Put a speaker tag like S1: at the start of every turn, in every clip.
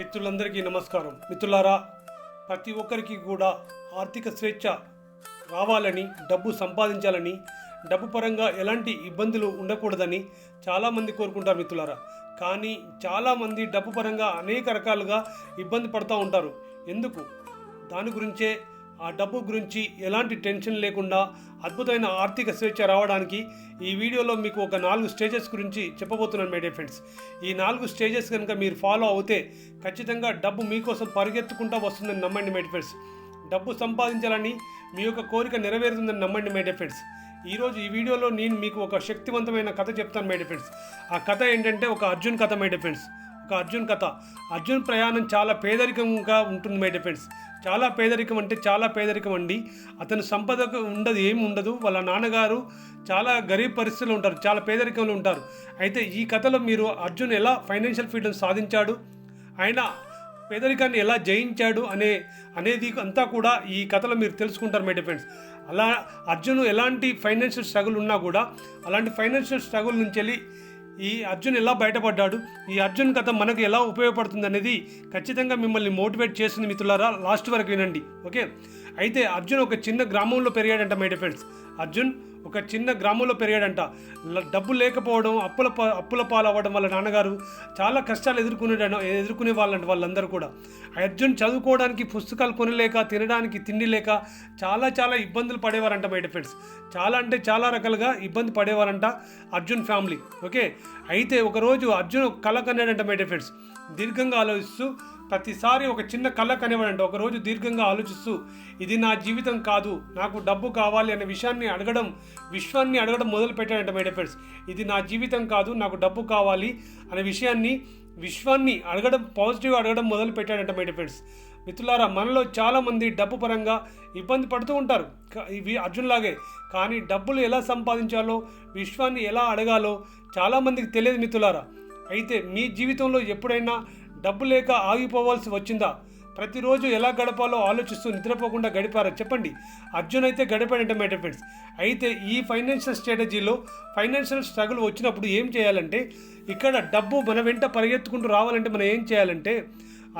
S1: మిత్రులందరికీ నమస్కారం. మిత్రులారా ప్రతి ఒక్కరికి కూడా ఆర్థిక స్వేచ్ఛ రావాలని డబ్బు సంపాదించాలని డబ్బు పరంగా ఎలాంటి ఇబ్బందులు ఉండకూడదని చాలామంది కోరుకుంటారు మిత్రులారా. కానీ చాలామంది డబ్బు పరంగా అనేక రకాలుగా ఇబ్బంది పడుతూ ఉంటారు. ఎందుకు? దాని గురించే ఆ డబ్బు గురించి ఎలాంటి టెన్షన్ లేకుండా అద్భుతమైన ఆర్థిక స్వేచ్ఛ రావడానికి ఈ వీడియోలో మీకు ఒక నాలుగు స్టేజెస్ గురించి చెప్పబోతున్నాను మై డియర్ ఫ్రెండ్స్ ఈ నాలుగు స్టేజెస్ కనుక మీరు ఫాలో అవుతే ఖచ్చితంగా డబ్బు మీకోసం పరిగెత్తుకుంటూ వస్తుందని నమ్మండి మై ఫ్రెండ్స్ డబ్బు సంపాదించాలని మీ యొక్క కోరిక నెరవేరుతుందని నమ్మండి మై ఫ్రెండ్స్ ఈరోజు ఈ వీడియోలో నేను మీకు ఒక శక్తివంతమైన కథ చెప్తాను మై ఫ్రెండ్స్ ఆ కథ ఏంటంటే ఒక అర్జున్ కథ మై ఫ్రెండ్స్ ఒక అర్జున్ కథ. అర్జున్ ప్రయాణం చాలా పేదరికంగా ఉంటుంది మై డిఫెండ్స్ చాలా పేదరికం అంటే చాలా పేదరికం అండి. అతను సంపద ఉండదు ఏమి ఉండదు. వాళ్ళ నాన్నగారు చాలా గరీబ్ పరిస్థితుల్లో ఉంటారు చాలా పేదరికంలో ఉంటారు. అయితే ఈ కథలో మీరు అర్జున్ ఎలా ఫైనాన్షియల్ ఫ్రీడమ్ సాధించాడు? ఆయన పేదరికాన్ని ఎలా జయించాడు అనే అనేది అంతా కూడా ఈ కథలో మీరు తెలుసుకుంటారు మై డిఫెండ్స్ అలా అర్జున్ ఎలాంటి ఫైనాన్షియల్ స్ట్రగుల్ ఉన్నా కూడా అలాంటి ఫైనాన్షియల్ స్ట్రగుల్ నుంచి వెళ్ళి ఈ అర్జున్ ఎలా బయటపడ్డాడు? ఈ అర్జున్ కథ మనకు ఎలా ఉపయోగపడుతుంది అనేది ఖచ్చితంగా మిమ్మల్ని మోటివేట్ చేస్తుంది మిత్రులారా లాస్ట్ వరకు వినండి ఓకే? అయితే అర్జున్ ఒక చిన్న గ్రామంలో పెరిగాడంట మై ఫ్రెండ్స్ అర్జున్ ఒక చిన్న గ్రామంలో పెరిగాడంట. డబ్బు లేకపోవడం అప్పుల పా- అప్పుల పాలవ్వడం వాళ్ళ నాన్నగారు చాలా కష్టాలు ఎదుర్కొనే ఎదుర్కొనే వాళ్ళంట వాళ్ళందరూ కూడా. అర్జున్ చదువుకోవడానికి పుస్తకాలు కొనలేక తినడానికి తిండి లేక చాలా చాలా ఇబ్బందులు పడేవారంట మై ఫ్రెండ్స్ చాలా అంటే చాలా రకాలుగా ఇబ్బంది పడేవారంట అర్జున్ ఫ్యామిలీ. ఓకే? అయితే ఒకరోజు అర్జున్ కళ కన్నాడంట మై ఫ్రెండ్స్ దీర్ఘంగా ఆలోచిస్తూ ప్రతిసారి ఒక చిన్న కళ్ళ కనివ్వండి ఒకరోజు దీర్ఘంగా ఆలోచిస్తూ ఇది నా జీవితం కాదు నాకు డబ్బు కావాలి అనే విషయాన్ని అడగడం విశ్వాన్ని అడగడం మొదలు పెట్టాడంట మై ఫ్రెండ్స్ ఇది నా జీవితం కాదు నాకు డబ్బు కావాలి అనే విషయాన్ని విశ్వాన్ని అడగడం పాజిటివ్ అడగడం మొదలు పెట్టాడంట మై ఫ్రెండ్స్ మిత్రులారా మనలో చాలామంది డబ్బు పరంగా ఇబ్బంది పడుతూ ఉంటారు. ఇవి అర్జున్లాగే కానీ డబ్బులు ఎలా సంపాదించాలో విశ్వాన్ని ఎలా అడగాలో చాలామందికి తెలియదు మిత్రులారా. అయితే మీ జీవితంలో ఎప్పుడైనా డబ్బు లేక ఆగిపోవాల్సి వచ్చిందా? ప్రతిరోజు ఎలా గడపాలో ఆలోచిస్తూ నిద్రపోకుండా గడిపారా? చెప్పండి. అర్జున్ అయితే గడిపాడంట మై ఫ్రెండ్స్. అయితే ఈ ఫైనాన్షియల్ స్ట్రాటజీలో ఫైనాన్షియల్ స్ట్రగుల్ వచ్చినప్పుడు ఏం చేయాలంటే ఇక్కడ డబ్బు మన వెంట పరిగెత్తుకుంటూ రావాలంటే మనం ఏం చేయాలంటే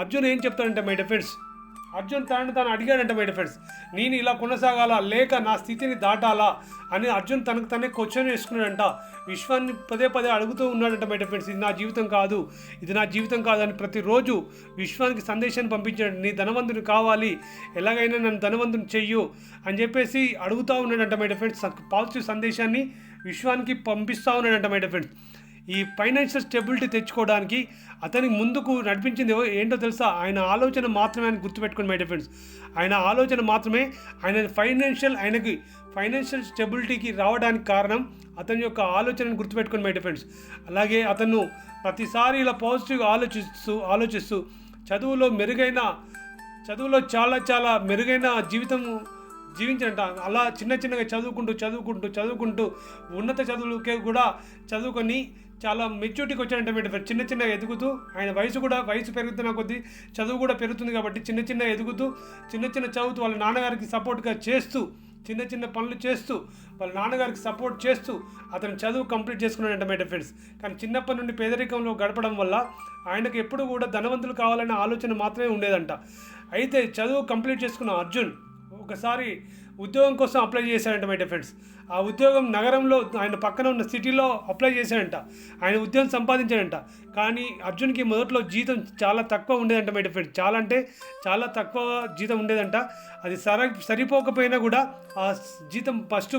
S1: అర్జున్ ఏం చెప్తాడంటే మై ఫ్రెండ్స్? అర్జున్ తనని తను అడిగాడంట బయట ఫ్రెండ్స్ నేను ఇలా కొనసాగాలా? లేక నా స్థితిని దాటాలా? అని అర్జున్ తనకు తనే క్వశ్చన్ వేసుకున్నాడంట. విశ్వాన్ని పదే పదే అడుగుతూ ఉన్నాడంట బయట ఫ్రెండ్స్ ఇది నా జీవితం కాదు. ఇది నా జీవితం కాదు అని ప్రతిరోజు విశ్వానికి సందేశాన్ని పంపించాడు. నీ ధనవంతుని కావాలి. ఎలాగైనా నన్ను ధనవంతుని చెయ్యు అని చెప్పేసి అడుగుతూ ఉన్నాడంట బయట ఫ్రెండ్స్ పాజిటివ్ సందేశాన్ని విశ్వానికి పంపిస్తూ ఉన్నాడంట బయట ఫ్రెండ్స్ ఈ ఫైనాన్షియల్ స్టెబిలిటీ తెచ్చుకోవడానికి అతనికి ముందుకు నడిపించింది ఏంటో తెలుసా? ఆయన ఆలోచన మాత్రమే ఆయన గుర్తుపెట్టుకుని మై ఫ్రెండ్స్ ఆయన ఆలోచన మాత్రమే ఆయన ఫైనాన్షియల్ ఆయనకి ఫైనాన్షియల్ స్టెబిలిటీకి రావడానికి కారణం అతని యొక్క ఆలోచనను గుర్తుపెట్టుకుని మై ఫ్రెండ్స్ అలాగే అతను ప్రతిసారి ఇలా పాజిటివ్గా ఆలోచిస్తూ ఆలోచిస్తూ చదువులో మెరుగైన చదువులో చాలా చాలా మెరుగైన జీవితం జీవించారంట అలా చిన్న చిన్నగా చదువుకుంటూ చదువుకుంటూ చదువుకుంటూ ఉన్నత చదువులకే కూడా చదువుకొని చాలా మెచ్యూరిటీకి వచ్చారంట వీడు. చిన్న చిన్నగా ఎదుగుతూ ఆయన వయసు కూడా వయసు పెరుగుతున్న కొద్దీ చదువు కూడా పెరుగుతుంది కాబట్టి చిన్న చిన్న ఎదుగుతూ చిన్న చిన్న చదువుతూ వాళ్ళ నాన్నగారికి సపోర్ట్గా చేస్తూ చిన్న చిన్న పనులు చేస్తూ వాళ్ళ నాన్నగారికి సపోర్ట్ చేస్తూ అతను చదువు కంప్లీట్ చేసుకున్నాడంట మై ఫ్రెండ్స్. కానీ చిన్నప్పటి నుండి పేదరికంలో గడపడం వల్ల ఆయనకు ఎప్పుడు కూడా ధనవంతులు కావాలనే ఆలోచన మాత్రమే ఉండేదంట. అయితే చదువు కంప్లీట్ చేసుకున్న అర్జున్ ఒకసారి ఉద్యోగం కోసం అప్లై చేశాడంట మై ఫ్రెండ్స్. ఆ ఉద్యోగం నగరంలో ఆయన పక్కన ఉన్న సిటీలో అప్లై చేశాడంట. ఆయన ఉద్యోగం సంపాదించాడంట. కానీ అర్జున్కి మొదట్లో జీతం చాలా తక్కువ ఉండేదంట మై ఫ్రెండ్స్. చాలా అంటే చాలా తక్కువ జీతం ఉండేదంట. అది సర సరిపోకపోయినా కూడా ఆ జీతం ఫస్ట్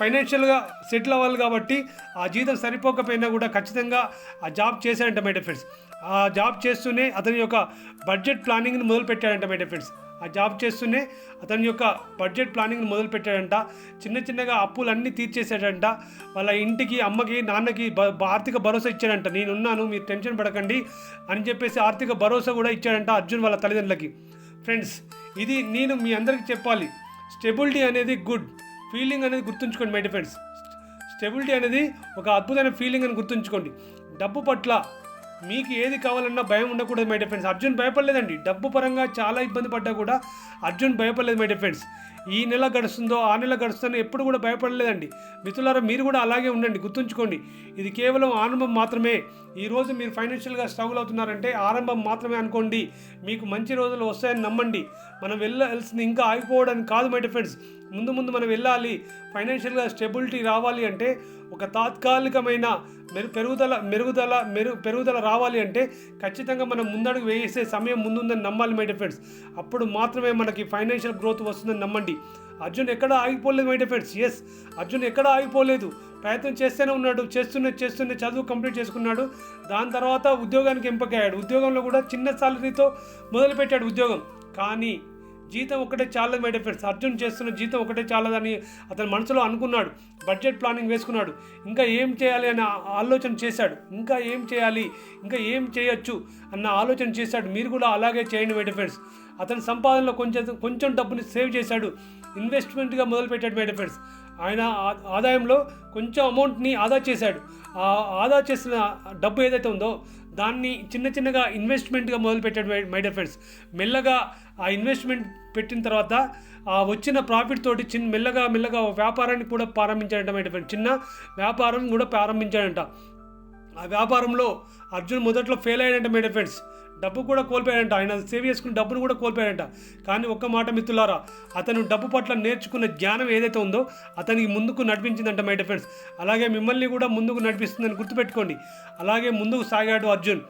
S1: ఫైనాన్షియల్గా సెటిల్ అవ్వాలి కాబట్టి ఆ జీతం సరిపోకపోయినా కూడా ఖచ్చితంగా ఆ జాబ్ చేశాడంట మై ఫ్రెండ్స్. ఆ జాబ్ చేస్తూనే అతని యొక్క బడ్జెట్ ప్లానింగ్ని మొదలు పెట్టాడంట మై ఫ్రెండ్స్. ఆ జాబ్ చేస్తూనే అతని యొక్క బడ్జెట్ ప్లానింగ్ మొదలుపెట్టాడంట చిన్న చిన్నగా అప్పులన్నీ తీర్చేశాడంట. వాళ్ళ ఇంటికి అమ్మకి నాన్నకి బ- ఆర్థిక భరోసా ఇచ్చాడంట. నేనున్నాను మీరు టెన్షన్ పడకండి అని చెప్పేసి ఆర్థిక భరోసా కూడా ఇచ్చాడంట అర్జున్ వాళ్ళ తల్లిదండ్రులకి. ఫ్రెండ్స్ ఇది నేను మీ అందరికీ చెప్పాలి. స్టెబిలిటీ అనేది గుడ్. ఫీలింగ్ అనేది గుర్తుంచుకోండి మై ఫ్రెండ్స్. స్టెబిలిటీ అనేది ఒక అద్భుతమైన ఫీలింగ్ అని గుర్తుంచుకోండి. డబ్బు పట్ల మీకు ఏది కావాలన్నా భయం ఉండకూడదు మై డియర్ ఫ్రెండ్స్ అర్జున్ భయపడలేదండి. డబ్బు పరంగా చాలా ఇబ్బంది పడ్డా కూడా అర్జున్ భయపడలేదు మై డియర్ ఫ్రెండ్స్ ఈ నెల గడుస్తుందో ఆ నెల గడుస్తుందో ఎప్పుడు కూడా భయపడలేదండి. మిత్రులారా మీరు కూడా అలాగే ఉండండి గుర్తుంచుకోండి. ఇది కేవలం ఆరంభం మాత్రమే. ఈరోజు మీరు ఫైనాన్షియల్గా స్ట్రగుల్ అవుతున్నారంటే ఆరంభం మాత్రమే అనుకోండి. మీకు మంచి రోజులు వస్తాయని నమ్మండి. మనం వెళ్ళాల్సింది ఇంకా ఆగిపోవడానికి కాదు మై డియర్ ఫ్రెండ్స్ ముందు ముందు మనం వెళ్ళాలి ఫైనాన్షియల్గా స్టెబిలిటీ రావాలి అంటే ఒక తాత్కాలికమైన మెరు పెరుగుదల మెరుగుదల మెరు పెరుగుదల రావాలి అంటే ఖచ్చితంగా మనం ముందడుగు వేసే సమయం ముందుందని నమ్మాలి మై డియర్ ఫ్రెండ్స్ అప్పుడు మాత్రమే మనకి ఫైనాన్షియల్ గ్రోత్ వస్తుందని నమ్మండి. అర్జున్ ఎక్కడ ఆగిపోలేదు my dear friends yes Arjun ఎక్కడ ఆగిపోలేదు? ప్రయత్నం చేస్తూనే ఉన్నాడు చేస్తూనే చేస్తూనే చదువు కంప్లీట్ చేసుకున్నాడు. దాని తర్వాత ఉద్యోగానికి ఎంపికయ్యాడు ఉద్యోగంలో కూడా చిన్న సాలరీతో మొదలుపెట్టాడు ఉద్యోగం. కానీ జీతం ఒకటే చాలదు మై డియర్ ఫ్రెండ్స్ అర్జున్ చేస్తున్న జీతం ఒకటే చాలదని అతని మనసులో అనుకున్నాడు. బడ్జెట్ ప్లానింగ్ వేసుకున్నాడు. ఇంకా ఏం చేయాలి అనే ఆలోచన చేశాడు. ఇంకా ఏం చేయాలి? ఇంకా ఏం చేయొచ్చు అన్న ఆలోచన చేశాడు. మీరు కూడా అలాగే చేయండి మై డియర్ ఫ్రెండ్స్ అతని సంపాదనలో కొంచెం కొంచెం డబ్బుని సేవ్ చేశాడు. ఇన్వెస్ట్మెంట్గా మొదలుపెట్టాడు మై డియర్ ఫ్రెండ్స్ ఆయన ఆ- ఆదాయంలో కొంచెం అమౌంట్ని ఆదా చేశాడు. ఆ ఆదా చేసిన డబ్బు ఏదైతే ఉందో దాన్ని చిన్న చిన్నగా ఇన్వెస్ట్మెంట్గా మొదలుపెట్టాడు మై- మై డియర్ ఫ్రెండ్స్ మెల్లగా ఆ ఇన్వెస్ట్మెంట్ పెట్టిన తర్వాత ఆ వచ్చిన ప్రాఫిట్ తోటి చిన్న మెల్లగా మెల్లగా వ్యాపారాన్ని కూడా ప్రారంభించాడంట చిన్న వ్యాపారం కూడా ప్రారంభించాడంట. ఆ వ్యాపారంలో అర్జున్ మొదట్లో ఫెయిల్ అయ్యాడంట మై ఫ్రెండ్స్. డబ్బు కూడా కోల్పోయాడంట. ఆయన సేవ్ చేసుకున్న డబ్బును కూడా కోల్పోయాడంట. కానీ ఒక్క మాట మిత్రులారా అతను డబ్బు పట్ల నేర్చుకున్న జ్ఞానం ఏదైతే ఉందో అతనికి ముందుకు నడిపించిందంట మై ఫ్రెండ్స్. అలాగే మిమ్మల్ని కూడా ముందుకు నడిపిస్తుందని గుర్తుపెట్టుకోండి. అలాగే ముందుకు సాగాడు అర్జున్.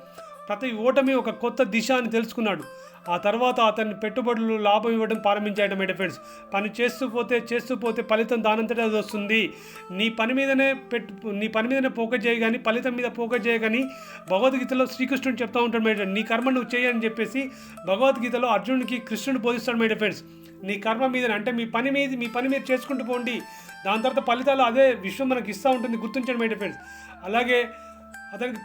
S1: ప్రతి ఓటమి ఒక కొత్త దిశ అని తెలుసుకున్నాడు. ఆ తర్వాత అతన్ని పెట్టుబడులు లాభం ఇవ్వడం ప్రారంభించాడు మై ఫ్రెండ్స్. పని చేస్తూ పోతే చేస్తూ పోతే ఫలితం దానంతటా అది వస్తుంది. నీ పని మీదనే పెట్టు నీ పని మీదనే ఫోకస్ చేయగాని ఫలితం మీద ఫోకస్ చేయగాని భగవద్గీతలో శ్రీకృష్ణుడు చెప్తా ఉంటాడు మై నీ కర్మ నువ్వు చేయని చెప్పేసి భగవద్గీతలో అర్జునుడికి కృష్ణుడు బోధిస్తాడు మై ఫ్రెండ్స్. నీ కర్మ మీద అంటే మీ పని మీద మీ పని మీద చేసుకుంటూ పోండి. దాని తర్వాత ఫలితాలు అదే విశ్వం మనకి ఇస్తూ ఉంటుంది గుర్తించండి మై ఫ్రెండ్స్. అలాగే అతనికి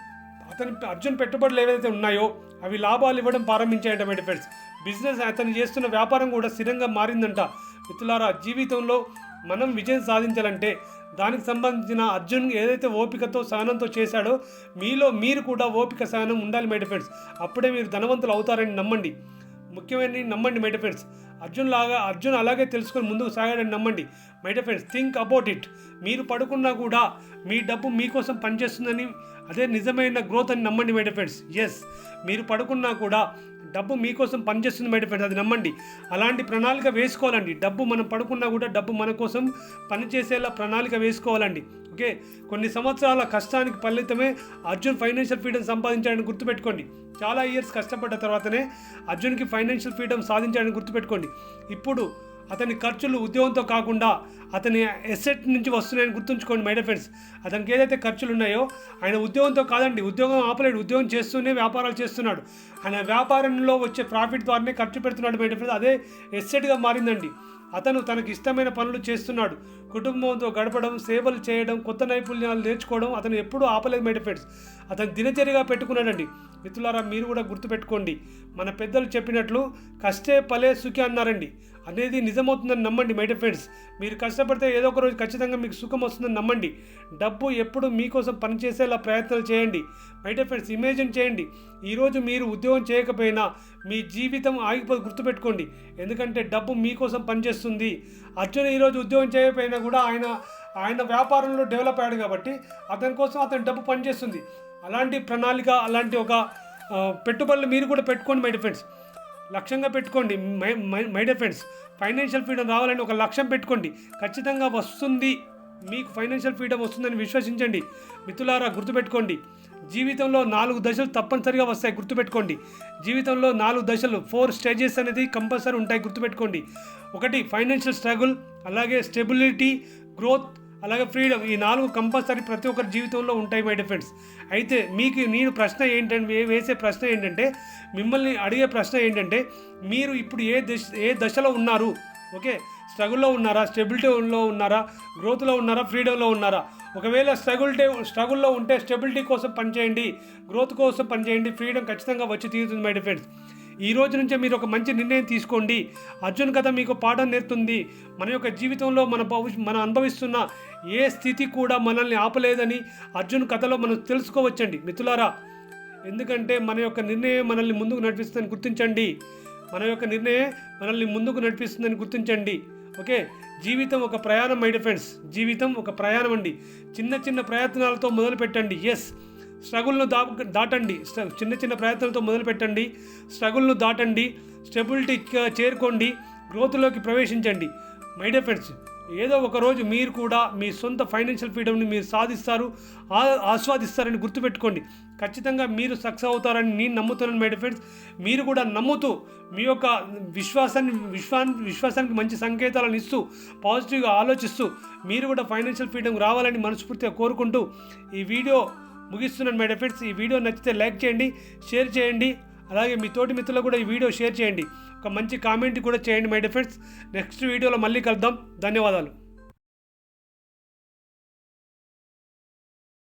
S1: అతని అర్జున్ పెట్టుబడులు ఏవైతే ఉన్నాయో అవి లాభాలు ఇవ్వడం ప్రారంభించాయంట మై ఫ్రెండ్స్ బిజినెస్ అతను చేస్తున్న వ్యాపారం కూడా స్థిరంగా మారిందంట. మిత్రులారా జీవితంలో మనం విజయం సాధించాలంటే దానికి సంబంధించిన అర్జున్ ఏదైతే ఓపికతో సహనంతో చేశాడో మీలో మీరు కూడా ఓపిక సహనం ఉండాలి మై ఫ్రెండ్స్ అప్పుడే మీరు ధనవంతులు అవుతారని నమ్మండి. ముఖ్యమైన నమ్మండి మై ఫ్రెండ్స్ అర్జున్ లాగా అర్జున్ అలాగే తెలుసుకొని ముందుకు సాగాడని నమ్మండి. My dear friends think about it మీరు పడుకున్నా కూడా మీ డబ్బు మీకోసం పనిచేస్తుందని అదే నిజమైన గ్రోత్ అని నమ్మండి మై డియర్ ఫ్రెండ్స్ ఎస్ మీరు పడుకున్నా కూడా డబ్బు మీకోసం పనిచేస్తుంది బయట డియర్ ఫ్రెండ్స్ అది నమ్మండి. అలాంటి ప్రణాళిక వేసుకోవాలండి. డబ్బు మనం పడుకున్నా కూడా డబ్బు మన కోసం పనిచేసేలా ప్రణాళిక వేసుకోవాలండి. ఓకే? కొన్ని సంవత్సరాల కష్టానికి ఫలితమే అర్జున్ ఫైనాన్షియల్ ఫ్రీడమ్ సంపాదించాడని గుర్తుపెట్టుకోండి. చాలా ఇయర్స్ కష్టపడ్డ తర్వాతనే అర్జున్కి ఫైనాన్షియల్ ఫ్రీడమ్ సాధించాడని గుర్తుపెట్టుకోండి. ఇప్పుడు అతని ఖర్చులు ఉద్యోగంతో కాకుండా అతని ఎసెట్ నుంచి వస్తున్నాయని గుర్తుంచుకోండి మై ఫ్రెండ్స్ అతనికి ఏదైతే ఖర్చులు ఉన్నాయో ఆయన ఉద్యోగంతో కాదండి ఉద్యోగం ఆపలేడు ఉద్యోగం చేస్తూనే వ్యాపారాలు చేస్తున్నాడు. ఆయన వ్యాపారంలో వచ్చే ప్రాఫిట్ ద్వారానే ఖర్చు పెడుతున్నాడు మై ఫ్రెండ్స్ అదే ఎసెట్గా మారిందండి. అతను తనకు ఇష్టమైన పనులు చేస్తున్నాడు. కుటుంబంతో గడపడం సేవలు చేయడం కొత్త నైపుణ్యాలు నేర్చుకోవడం అతను ఎప్పుడూ ఆపలేదు మై అతను దినచర్యగా పెట్టుకున్నాడండి. మిత్రులారా మీరు కూడా గుర్తుపెట్టుకోండి. మన పెద్దలు చెప్పినట్లు కష్టే పలే సుఖి అన్నారండి. అనేది నిజమవుతుందని నమ్మండి మై ఫ్రెండ్స్ మీరు కష్టపడితే ఏదో ఒక రోజు ఖచ్చితంగా మీకు సుఖం వస్తుందని నమ్మండి. డబ్బు ఎప్పుడు మీకోసం పనిచేసేలా ప్రయత్నాలు చేయండి. మై ఫ్రెండ్స్ ఇమేజిన్ చేయండి. ఈరోజు మీరు ఉద్యోగం చేయకపోయినా మీ జీవితం ఆగిపోయి గుర్తుపెట్టుకోండి. ఎందుకంటే డబ్బు మీకోసం పనిచేస్తుంది. అర్జున్ ఈరోజు ఉద్యోగం చేయకపోయినా కూడా ఆయన ఆయన వ్యాపారంలో డెవలప్ అయ్యాడు కాబట్టి అతని కోసం అతని డబ్బు పనిచేస్తుంది. అలాంటి ప్రణాళిక అలాంటి ఒక పెట్టుబడులు మీరు కూడా పెట్టుకోండి మై డిఫెండ్స్ ఫ్రెండ్స్. లక్ష్యంగా పెట్టుకోండి my my- friends. Financial freedom రావాలని ఒక లక్ష్యం పెట్టుకోండి. ఖచ్చితంగా వస్తుంది. మీకు ఫైనాన్షియల్ ఫ్రీడమ్ వస్తుందని విశ్వసించండి. మిత్రులారా గుర్తుపెట్టుకోండి. జీవితంలో నాలుగు దశలు తప్పనిసరిగా వస్తాయి గుర్తుపెట్టుకోండి. జీవితంలో నాలుగు దశలు ఫోర్ స్టేజెస్ అనేది కంపల్సరీ ఉంటాయి గుర్తుపెట్టుకోండి. ఒకటి ఫైనాన్షియల్ స్ట్రగుల్. అలాగే స్టెబిలిటీ గ్రోత్ అలాగే ఫ్రీడమ్ ఈ నాలుగు కంపల్సరీ ప్రతి ఒక్కరి జీవితంలో ఉంటాయి మై డిఫెండ్స్ అయితే మీకు నేను ప్రశ్న ఏంటంటే వేసే ప్రశ్న ఏంటంటే మిమ్మల్ని అడిగే ప్రశ్న ఏంటంటే మీరు ఇప్పుడు ఏ దశ ఏ దశలో ఉన్నారు? ఓకే? స్ట్రగుల్లో ఉన్నారా? స్టెబిలిటీలో ఉన్నారా? గ్రోత్లో ఉన్నారా? ఫ్రీడంలో ఉన్నారా? ఒకవేళ స్ట్రగుల్టే స్ట్రగుల్లో ఉంటే స్టెబిలిటీ కోసం పనిచేయండి గ్రోత్ కోసం పనిచేయండి ఫ్రీడమ్ ఖచ్చితంగా వచ్చి తీరుతుంది మై డిఫెండ్స్ ఈ రోజు నుంచే మీరు ఒక మంచి నిర్ణయం తీసుకోండి. అర్జున్ కథ మీకు పాఠం నేర్తుంది. మన యొక్క జీవితంలో మన భవిష్య మనం అనుభవిస్తున్న ఏ స్థితి కూడా మనల్ని ఆపలేదని అర్జున్ కథలో మనం తెలుసుకోవచ్చండి. మిత్రులారా ఎందుకంటే మన యొక్క నిర్ణయం మనల్ని ముందుకు నడిపిస్తుందని గుర్తించండి. మన యొక్క నిర్ణయం మనల్ని ముందుకు నడిపిస్తుందని గుర్తించండి. ఓకే? జీవితం ఒక ప్రయాణం మై ఫ్రెండ్స్. జీవితం ఒక ప్రయాణం అండి. చిన్న చిన్న ప్రయత్నాలతో మొదలు పెట్టండి ఎస్. స్ట్రగుల్ను దా దాటండి. చిన్న చిన్న ప్రయత్నాలతో మొదలుపెట్టండి. స్ట్రగుల్ను దాటండి. స్టెబిలిటీ చేరుకోండి. గ్రోత్లోకి ప్రవేశించండి. మై డియర్ ఫ్రెండ్స్ ఏదో ఒక రోజు మీరు కూడా మీ సొంత ఫైనాన్షియల్ ఫ్రీడమ్ని మీరు సాధిస్తారు ఆ- ఆస్వాదిస్తారని గుర్తుపెట్టుకోండి. ఖచ్చితంగా మీరు సక్సెస్ అవుతారని నేను నమ్ముతున్నాను మై ఫ్రెండ్స్. మీరు కూడా నమ్ముతూ మీ యొక్క విశ్వాసాన్ని విశ్వా విశ్వాసానికి మంచి సంకేతాలను ఇస్తూ పాజిటివ్గా ఆలోచిస్తూ మీరు కూడా ఫైనాన్షియల్ ఫ్రీడమ్ రావాలని మనస్ఫూర్తిగా కోరుకుంటూ ఈ వీడియో ముగిస్తున్నాను మేడం ఫ్రెండ్స్. ఈ వీడియో నచ్చితే లైక్ చేయండి షేర్ చేయండి. అలాగే మీ తోటి మిత్రులకు కూడా ఈ వీడియో షేర్ చేయండి. ఒక మంచి కామెంట్ కూడా చేయండి మై ఫ్రెండ్స్. నెక్స్ట్ వీడియోలో మళ్ళీ కలుద్దాం. ధన్యవాదాలు.